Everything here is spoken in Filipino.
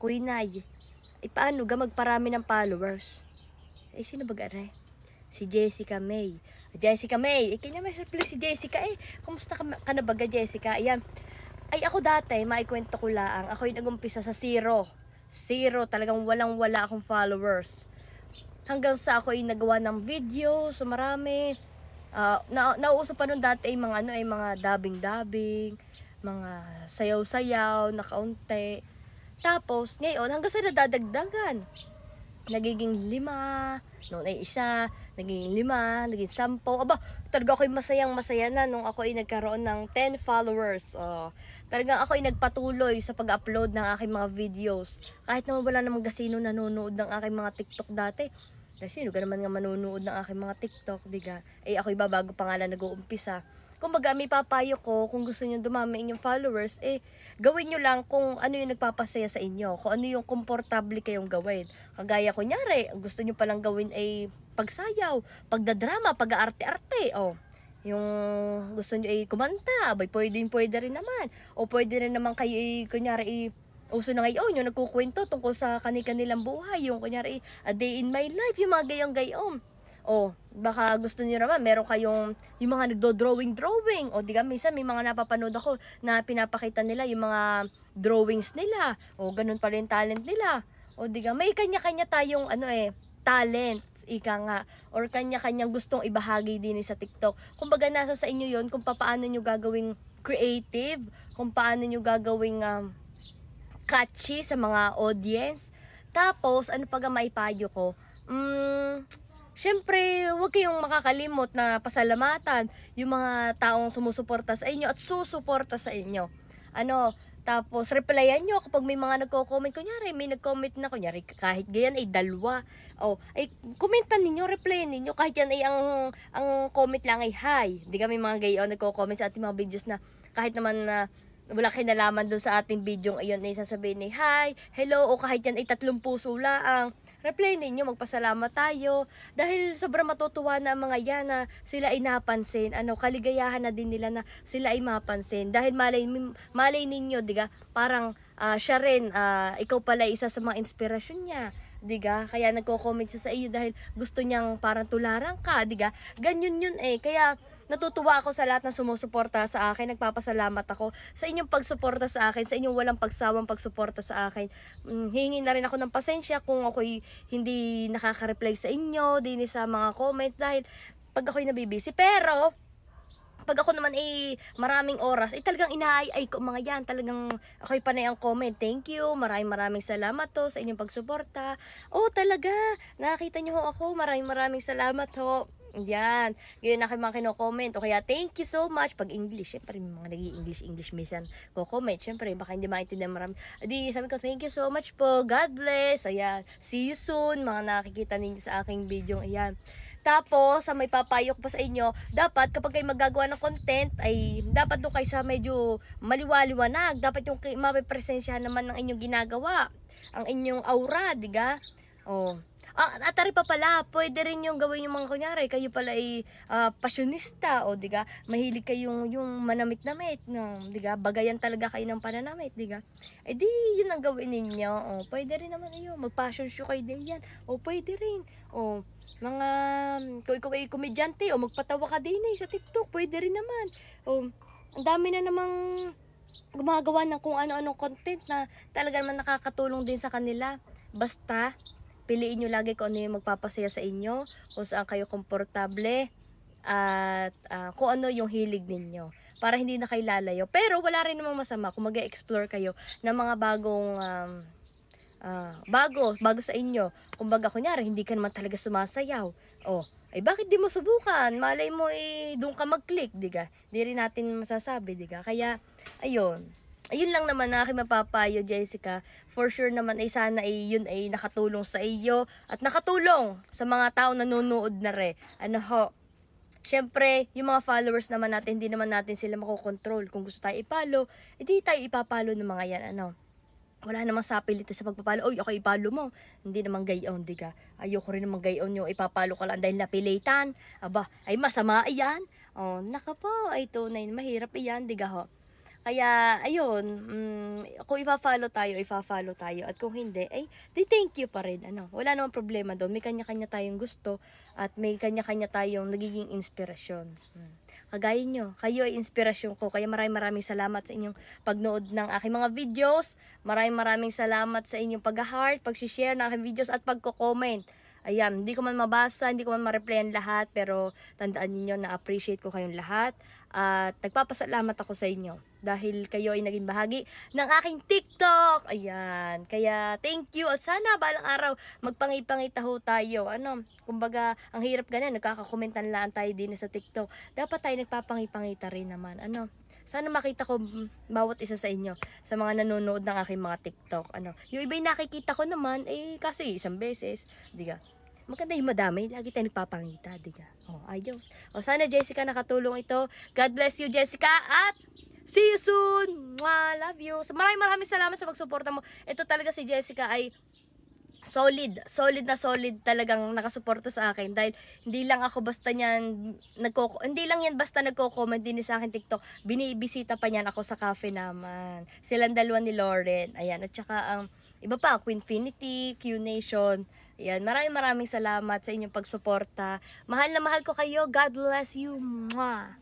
Kuy Nay, eh paano ga magparami ng followers? Eh, sino ba gare? Si Jessica May. Jessica May, eh, kanya may reply si Jessica eh. Kumusta ka, ka na baga, Jessica? Ayan. Ay, ako dati, maikwento ko lang. Ako yung nag-umpisa sa zero. Zero, talagang walang-wala akong followers. Hanggang sa ako ay nagawa ng video, so marami. Ah, na nauuso pa nun dati ay mga ano ay mga dabing-dabing, mga sayaw-sayaw na kaunti. Tapos ngayon hanggang sa nadadagdagan. Nagiging lima, noon ay isa, naging lima, naging sampo. Aba, talaga ako'y masayang masaya na nung ako ay nagkaroon ng 10 followers. Oh, talagang ako ay nagpatuloy sa pag-upload ng aking mga videos. Kahit naman wala namang gasino nanonood ng aking mga TikTok dati. Kasi sino ka naman nga manonood ng aking mga TikTok, di ka? Eh ako'y babago pa lang nag-uumpisa. Kung baga, may papayo ko, kung gusto nyo dumami inyong followers, eh, gawin nyo lang kung ano yung nagpapasaya sa inyo. Kung ano yung komportable kayong gawin. Kagaya kunyari, gusto nyo palang gawin ay pagsayaw, pagdadrama, pag-arte-arte, oh. Yung gusto nyo ay kumanta, abay, pwede, pwede rin naman. O pwede rin naman kayo, eh, kunyari, eh, uso na ngayon, yung nagkukwento tungkol sa kani-kanilang buhay, yung kunyari, a day in my life, yung mga gayong-gayong. O, baka gusto niyo naman, meron kayong, yung mga nagdo-drawing-drawing. O, di ka, minsan may mga napapanood ako na pinapakita nila yung mga drawings nila. O, ganun pa rin talent nila. O, di ka, may kanya-kanya tayong, ano eh, talent, ika nga, or kanya-kanyang gustong ibahagi din sa TikTok. Kumbaga, nasa sa inyo yon kung paano nyo gagawing creative, kung paano nyo gagawing um, catchy sa mga audience. Tapos, ano pa ga maipayo ko? Mm, Siyempre, huwag kayong makakalimot na pasalamatan yung mga taong sumusuporta sa inyo at susuporta sa inyo. Ano, tapos replyan nyo kapag may mga nagko-comment. Kunyari, may nag-comment na, kunyari, kahit ganyan ay dalawa. O, ay, komentan ninyo, replyan ninyo. Kahit yan ay ang, ang comment lang ay hi. Hindi kami mga gayon nagko-comment sa ating mga videos na kahit naman na wala kinalaman doon sa ating video ngayon ay sasabihin ni hi, hello, o kahit yan ay tatlong puso lang. Reply ninyo, magpasalamat tayo. Dahil sobrang matutuwa na ang mga yan na sila ay napansin. Ano, kaligayahan na din nila na sila ay mapansin. Dahil malay, malay ninyo, diga, parang ah, siya rin, ah, ikaw pala isa sa mga inspirasyon niya. Diga? Kaya nagko-comment siya sa iyo dahil gusto niyang parang tularan ka, diga? Ganyan yun eh. Kaya natutuwa ako sa lahat na sumusuporta sa akin. Nagpapasalamat ako sa inyong pagsuporta sa akin, sa inyong walang pagsawang pagsuporta sa akin. Mm, hihingi na rin ako ng pasensya kung ako'y hindi nakaka-reply sa inyo, din sa mga comment dahil pag ako'y nabibisi. Pero, pag ako naman ay maraming oras, ay talagang inaay ko mga yan. Talagang ako'y panay ang comment. Thank you. Maraming maraming salamat to sa inyong pagsuporta. Oh, talaga. Nakita niyo ho ako. Maraming maraming salamat ho. Yan. Ganyan na kayo mga kino-comment. O kaya, thank you so much. Pag English, syempre, mga nag english english minsan ko-comment. Syempre, baka hindi maintindihan marami. Di, sabi ko, thank you so much po. God bless. Ayan. See you soon. Mga nakikita ninyo sa aking video. Ayan. Tapos, sa may papayo ko pa sa inyo, dapat kapag kayo magagawa ng content, ay dapat doon kayo sa medyo maliwaliwanag. Dapat yung mapipresensyahan naman ng inyong ginagawa. Ang inyong aura, diga? Oh. Ah, atari pa pala, pwede rin yung gawin yung mga kunyari, kayo pala ay ah, pasyonista, o diga, mahilig kayong yung manamit-namit, no, diga, bagayan talaga kayo ng pananamit, diga. Eh di, yun ang gawin ninyo, o, pwede rin naman yun, mag-passion show kayo din yan, o, pwede rin, o, mga, kung ikaw ay komedyante, o, magpatawa ka din eh, sa TikTok, pwede rin naman, o, ang dami na namang gumagawa ng kung ano-anong content na talaga naman nakakatulong din sa kanila. Basta, piliin nyo lagi kung ano yung magpapasaya sa inyo, kung saan kayo komportable, at ah, kung ano yung hilig ninyo. Para hindi na kayo lalayo. Pero wala rin namang masama kung mag explore kayo ng mga bagong um, ah, bago, bago sa inyo. Kumbaga, kunyari, hindi ka naman talaga sumasayaw. Oh, ay bakit di mo subukan? Malay mo eh, doon ka mag-click, di ka? Di rin natin masasabi, di ka? Kaya, ayun. Ayun lang naman na aking mapapayo, Jessica. For sure naman ay sana ay yun ay nakatulong sa iyo at nakatulong sa mga tao na nanonood na re. Ano ho, Siyempre, yung mga followers naman natin, hindi naman natin sila makokontrol. Kung gusto tayo ipalo, edi tayo ipapalo ng mga yan, ano. Wala namang sapilit sa pagpapalo. Oy, ako ipalo mo. Hindi naman gayon, di ka. Ayoko rin naman gayon yung ipapalo ka lang dahil napilitan. Aba, ay masama iyan. Oh, naka po, ay tunay, mahirap iyan, di ka ho. Kaya, ayun, mm, kung ifa-follow tayo, ifa-follow tayo. At kung hindi, ay, di thank you pa rin. Ano, wala namang problema doon. May kanya-kanya tayong gusto at may kanya-kanya tayong nagiging inspirasyon. Mm. Kagaya nyo, kayo ay inspirasyon ko. Kaya maraming maraming salamat sa inyong pagnood ng aking mga videos. Maraming maraming salamat sa inyong pag-heart, pag-share ng aking videos at pagko-comment. Ayan, hindi ko man mabasa, hindi ko man ma-replyan lahat, pero tandaan niyo na appreciate ko kayong lahat. At nagpapasalamat ako sa inyo dahil kayo ay naging bahagi ng aking TikTok. Ayan, kaya thank you. At sana balang araw magpangipangita ho tayo. Ano, kumbaga, ang hirap ganun, nagkakakomentan lang tayo din sa TikTok. Dapat tayo nagpapangipangita rin naman. Ano, sana makita ko bawat isa sa inyo sa mga nanonood ng aking mga TikTok. Ano, yung iba yung nakikita ko naman, eh, kasi isang beses. Di ka? Maganda yung madami. Lagi tayo nagpapangita, di ka? Oh, ayos. O, sana Jessica nakatulong ito. God bless you, Jessica. At see you soon. Mwah, love you. So, maraming maraming salamat sa pagsuporta mo. Ito talaga si Jessica ay solid, solid na solid talagang nakasuporta sa akin dahil hindi lang ako basta niyan nagko hindi lang yan basta nagko-comment din sa akin TikTok binibisita pa niyan ako sa cafe naman silang dalawa ni Lauren ayan at saka ang iba pa Quinfinity Q Nation ayan maraming maraming salamat sa inyong pagsuporta mahal na mahal ko kayo God bless you Mwah.